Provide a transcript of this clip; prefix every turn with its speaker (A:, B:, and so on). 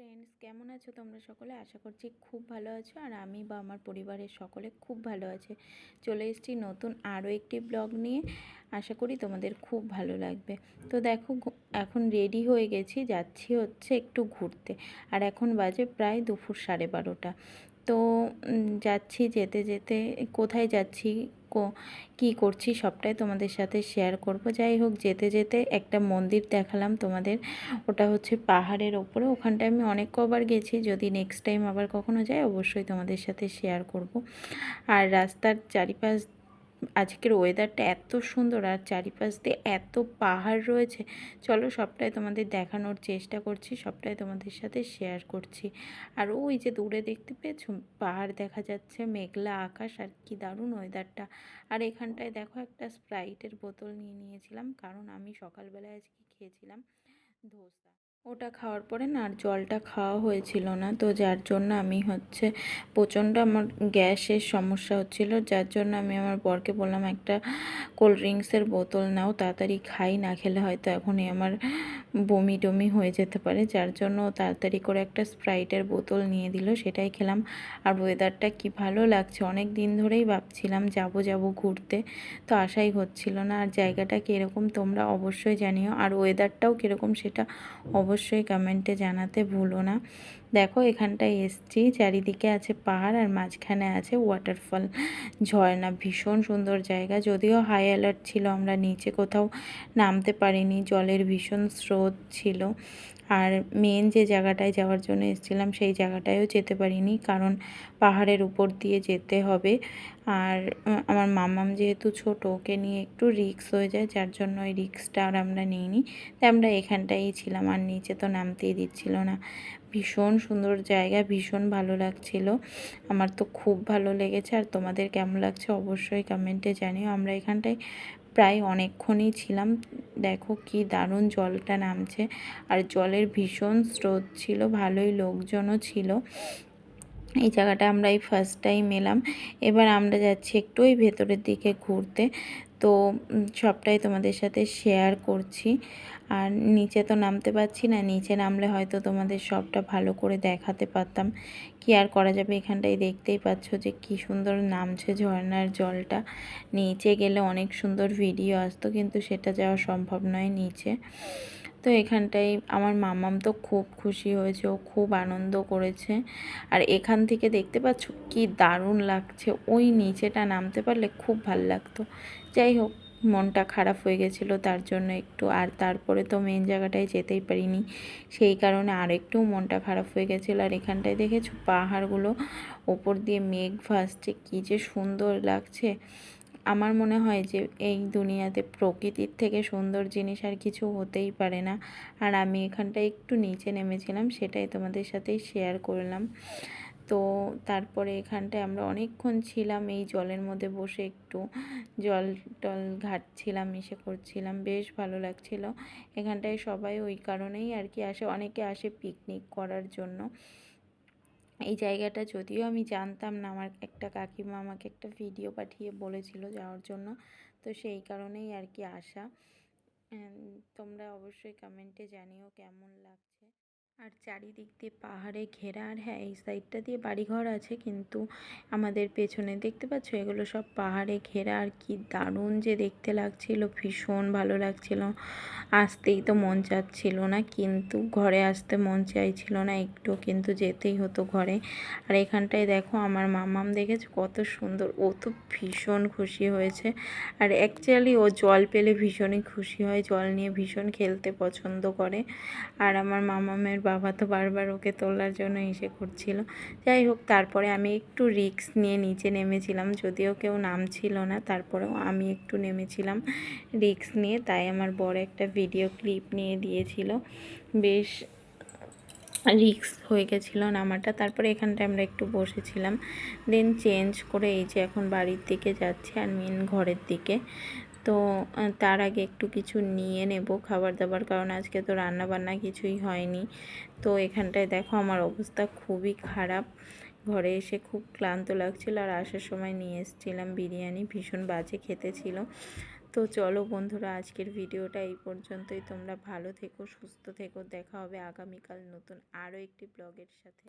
A: Friends কেমন আছো? তোমরা সকলে আশা করছি খুব ভালো আছো আর আমি বা আমার পরিবারের সকলে খুব ভালো আছে। চলে এসেছি নতুন আরও একটি ব্লগ নিয়ে। আশা করি তোমাদের খুব ভালো লাগবে। তো দেখো এখন রেডি হয়ে গেছি, যাচ্ছি হচ্ছে একটু ঘুরতে। আর এখন বাজে প্রায় দুপুর সাড়ে বারোটা। তো যাচ্ছি, যেতে যেতে, কোথায় যাচ্ছি, কি করছি সবটাই তোমাদের সাথে শেয়ার করব। যাই হোক, যেতে যেতে একটা মন্দির দেখালাম তোমাদের। ওটা হচ্ছে পাহাড়ের ওপরে। ওখানটায় আমি অনেক কবার গেছি। যদি নেক্সট টাইম আবার কখনো যাই, অবশ্যই তোমাদের সাথে শেয়ার করব। আর রাস্তার চারিপাশ আজকের ওয়েদারটা এত সুন্দর আর চারিপাশ দিয়ে এত পাহাড় রয়েছে। চলো সবটাই তোমাদের দেখানোর চেষ্টা করছি, সবটাই তোমাদের সাথে শেয়ার করছি। আর ওই যে দূরে দেখতে পেয়েছ, পাহাড় দেখা যাচ্ছে, মেঘলা আকাশ, আর কি দারুণ ওয়েদারটা আর এখানটায় দেখো একটা স্প্রাইটের বোতল নিয়ে নিয়েছিলাম, কারণ আমি সকালবেলায় আজকে খেয়েছিলাম ধোসা। ওটা খাওয়ার পরে না আর জলটা খাওয়া হয়েছিল না। তো যার জন্য আমি হচ্ছে প্রচণ্ড আমার গ্যাসের সমস্যা হচ্ছিল। যার জন্য আমি আমার বরকে বললাম, একটা কোল্ড ড্রিঙ্কসের বোতল নাও, তাড়াতাড়ি খাই, না খেলে হয়তো এখনই আমার বমি টমি হয়ে যেতে পারে। যার জন্য তাড়াতাড়ি করে একটা স্প্রাইটের বোতল নিয়ে দিল, সেটাই খেলাম। আর ওয়েদারটা কি ভালো লাগছে, অনেক দিন ধরেই ভাবছিলাম যাব যাব ঘুরতে। তো আশাই হচ্ছিল না। আর জায়গাটা কীরকম তোমরা অবশ্যই জানিও। আর ওয়েদারটাও কীরকম সেটা অবশ্যই কমেন্টে জানাতে ভুলো না। দেখো, এখানটায় এসছি। চারিদিকে আছে পাহাড় আর মাঝখানে আছে ওয়াটারফল ঝর্ণা, ভীষণ সুন্দর জায়গা। যদিও হাই অ্যালার্ট ছিল, আমরা নিচে কোথাও নামতে পারিনি। জলের ভীষণ স্রোত ছিল। আর মেন যে জায়গাটায় যাওয়ার জন্য এসেছিলাম সেই জায়গাটায়ও যেতে পারিনি কারণ পাহাড়ের উপর দিয়ে যেতে হবে। আর আমার মামাম যেহেতু ছোট, ওকে নিয়ে একটু রিক্স হয়ে যায়, যার জন্য ওই রিক্সটা আর আমরা নিইনি। তাই আমরা এখানটাই ছিলাম, আর নিচে তো নামতেই দিচ্ছিল না। ভীষণ সুন্দর জায়গা, ভীষণ ভালো লাগছিল। আমার তো খুব ভালো লেগেছে, আর তোমাদের কেমন লাগছে অবশ্যই কমেন্টে জানিও। আমরা এখানটায় প্রায় অনেকক্ষণই ছিলাম। দেখো কি দারুণ জলটা নামছে। আর জলের ভীষণ স্রোত ছিল, ভালোই লোকজনও ছিল। এই জায়গাটা আমরা এই ফার্স্ট টাইম এলাম। এবার আমরা যাচ্ছি একটু ওই ভেতরের দিকে ঘুরতে। তো সবটাই তোমাদের সাথে শেয়ার করছি। আর নিচে তো নামতে পারছি না, নিচে নামলে হয়তো তোমাদের সবটা ভালো করে দেখাতে পারতাম। কি আর করা যাবে এখানটায় দেখতেই পাচ্ছ যে কি সুন্দর নামছে ঝর্নার জলটা। নিচে গেলে অনেক সুন্দর ভিডিও আসতো, কিন্তু সেটা যাওয়া সম্ভব নয় নিচে। তো এখানটায় আমার মামাম তো খুব খুশি হয়েছে, ও খুব আনন্দ করেছে। আর এখান থেকে দেখতে পাচ্ছ কি দারুণ লাগছে, ওই নিচেটা নামতে পারলে খুব ভালো লাগতো। যাই হোক, মনটা খারাপ হয়ে গেছিল তার জন্য একটু, আর তারপরে তো মেন জায়গাটায় যেতেই পারিনি। সেই কারণে আর একটু মনটা খারাপ হয়ে গেছিল। আর এখানটায় দেখেছ পাহাড়গুলো, ওপর দিয়ে মেঘ ভাসছে, কী যে সুন্দর লাগছে। আমার মনে হয় যে এই দুনিয়াতে প্রকৃতির থেকে সুন্দর জিনিস আর কিছু হতেই পারে না। আর আমি এখানটায় একটু নিচে নেমেছিলাম, সেটাই তোমাদের সাথেই শেয়ার করলাম। তো তারপরে এখানটায় আমরা অনেকক্ষণ ছিলাম, এই জলের মধ্যে বসে একটু জল টল ঘাটছিলাম, ইসে করছিলাম, বেশ ভালো লাগছিল। এখানটায় সবাই ওই কারণেই আর কি আসে, অনেকে আসে পিকনিক করার জন্য। এই জায়গাটা যদিও আমি জানতাম না, আমার একটা কাকিমা আমাকে একটা ভিডিও পাঠিয়ে বলেছিল যাওয়ার জন্য। তো সেই কারণেই আর কি আসা। তোমরা অবশ্যই কমেন্টে জানিও কেমন লাগছে। আর চারিদিক দিয়ে পাহাড়ে ঘেরা, আর হ্যাঁ এই সাইডটা দিয়ে বাড়িঘর আছে, কিন্তু আমাদের পেছনে দেখতে পাচ্ছ? এগুলো সব পাহাড়ে ঘেরা, আর কি দারুণ যে দেখতে লাগছিল, ভীষণ ভালো লাগছিল। আসতেই তো মন চাচ্ছিল না, কিন্তু ঘরে আসতে মন চাইছিল না, একটু কিন্তু যেতেই হতো ঘরে। আর এখানটায় দেখো, আমার মামাম দেখেছ কত সুন্দর, ও তো ভীষণ খুশি হয়েছে। আর অ্যাকচুয়ালি ও জল পেলে ভীষণই খুশি হয়, জল নিয়ে ভীষণ খেলতে পছন্দ করে। আর আমার মামামের বাবা তো বারবার ওকে তোলার জন্য এসে করছিল। যাই হোক, তারপরে আমি একটু রিস্ক নিয়ে নিচে নেমেছিলাম, যদিও কেউ নামছিল না, তারপরেও আমি একটু নেমেছিলাম রিক্স নিয়ে, তাই আমার বড় একটা ভিডিও ক্লিপ নিয়ে দিয়েছিল। বেশ রিক্স হয়ে গেছিল নামাটা, তারপরে এখানটায় আমরা একটু বসেছিলাম। দেন চেঞ্জ করে এই যে এখন বাড়ির দিকে যাচ্ছি আর মেন ঘরের দিকে। তো তার আগে একটু কিছু নিয়ে নেব খাবার দাবার কারণ আজকে তো রান্না বান্না কিছুই হয়নি। তো এখানটায় দেখো আমার অবস্থা খুবই খারাপ। ঘরে এসে খুব ক্লান্ত লাগছিল আর আসার সময় নিয়ে এসেছিলাম বিরিয়ানি, ভীষণ বাজে খেতে ছিল। তো চলো বন্ধুরা, আজকের ভিডিওটা এই পর্যন্তই। তোমরা ভালো থেকো, সুস্থ থেকো। দেখা হবে আগামীকাল নতুন আরও একটি ব্লগের সাথে।